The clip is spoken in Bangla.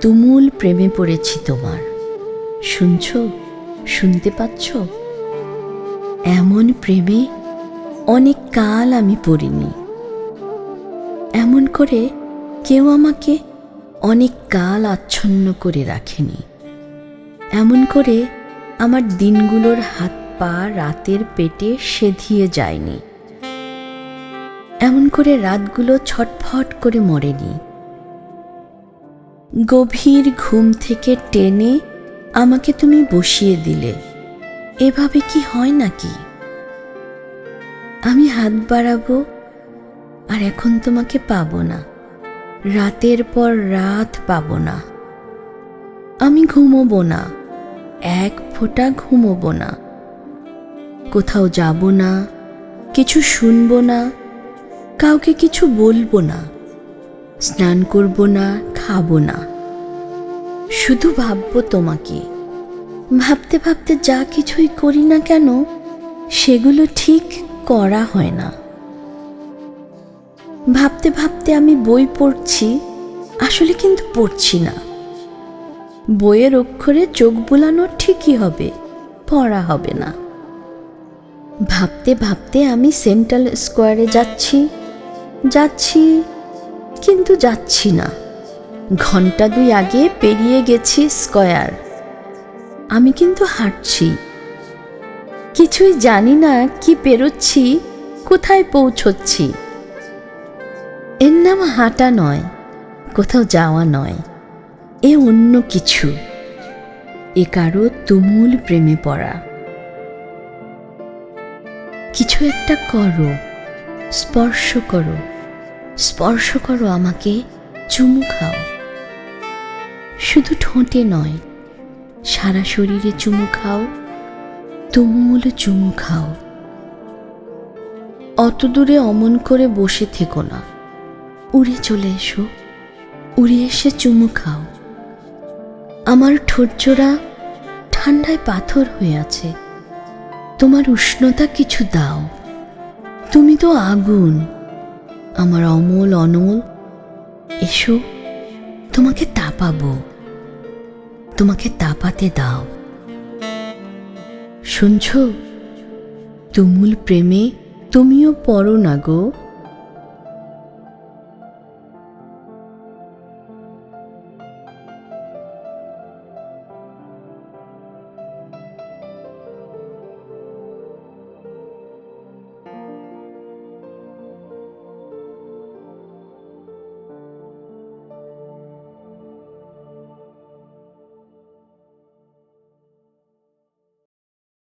তুমুল প্রেমে পড়েছি তোমার। শুনছ? শুনতে পাচ্ছ? এমন প্রেমে অনেক কাল আমি পড়িনি। এমন করে কেউ আমাকে অনেক কাল আচ্ছন্ন করে রাখেনি। এমন করে আমার দিনগুলোর হাত পা রাতের পেটে সেধিয়ে যায়নি। এমন করে রাতগুলো ছটফট করে মরেনি। গভীর ঘুম থেকে টেনে আমাকে তুমি বসিয়ে দিলে। এভাবে কি হয় নাকি? আমি হাত বাড়াবো আর এখন তোমাকে পাবো না। রাতের পর রাত পাবো না। আমি ঘুমোবো না। এক ফোঁটা ঘুমোবো না। কোথাও যাব না। কিছু শুনব না। কাউকে কিছু বলব না। স্নান করব না, খাব না। শুধু ভাববো তোমাকে। ভাবতে ভাবতে যা কিছুই করি না কেন, সেগুলো ঠিক করা হয় না। ভাবতে ভাবতে আমি বই পড়ছি, আসলে কিন্তু পড়ছি না। বইয়ের অক্ষরে চোখ বুলানো ঠিকই হবে, পড়া হবে না। ভাবতে ভাবতে আমি সেন্ট্রাল স্কোয়ারে যাচ্ছি যাচ্ছি, কিন্তু যাচ্ছি না। ঘণ্টা দুই আগে পেরিয়ে গেছি স্কয়ার। আমি কিন্তু হাঁটছি। কিছুই জানি না কি পেরোচ্ছি, কোথায় পৌঁছচ্ছি। এর নাম হাঁটা নয়, কোথাও যাওয়া নয়, এ অন্য কিছু। এ কারও তুমুল প্রেমে পড়া। কিছু একটা করো, স্পর্শ করো স্পর্শ করো আমাকে। চুমু খাও। শুধু ঠোঁটে নয়, সারা শরীরে চুমু খাও, তুমুল চুমু খাও। অত দূরে অমন করে বসে থেকো না। উড়ে চলে এসো, উড়ে এসে চুমু খাও। আমার ঠোঁটজোড়া ঠান্ডায় পাথর হয়ে আছে। তোমার উষ্ণতা কিছু দাও। তুমি তো আগুন, আমার অমল অনল এসো তোমাকে তাপাবো। তোমাকে তাপাতে দাও। শুনছ? তুমুল প্রেমে তুমিও পড়ো না গো।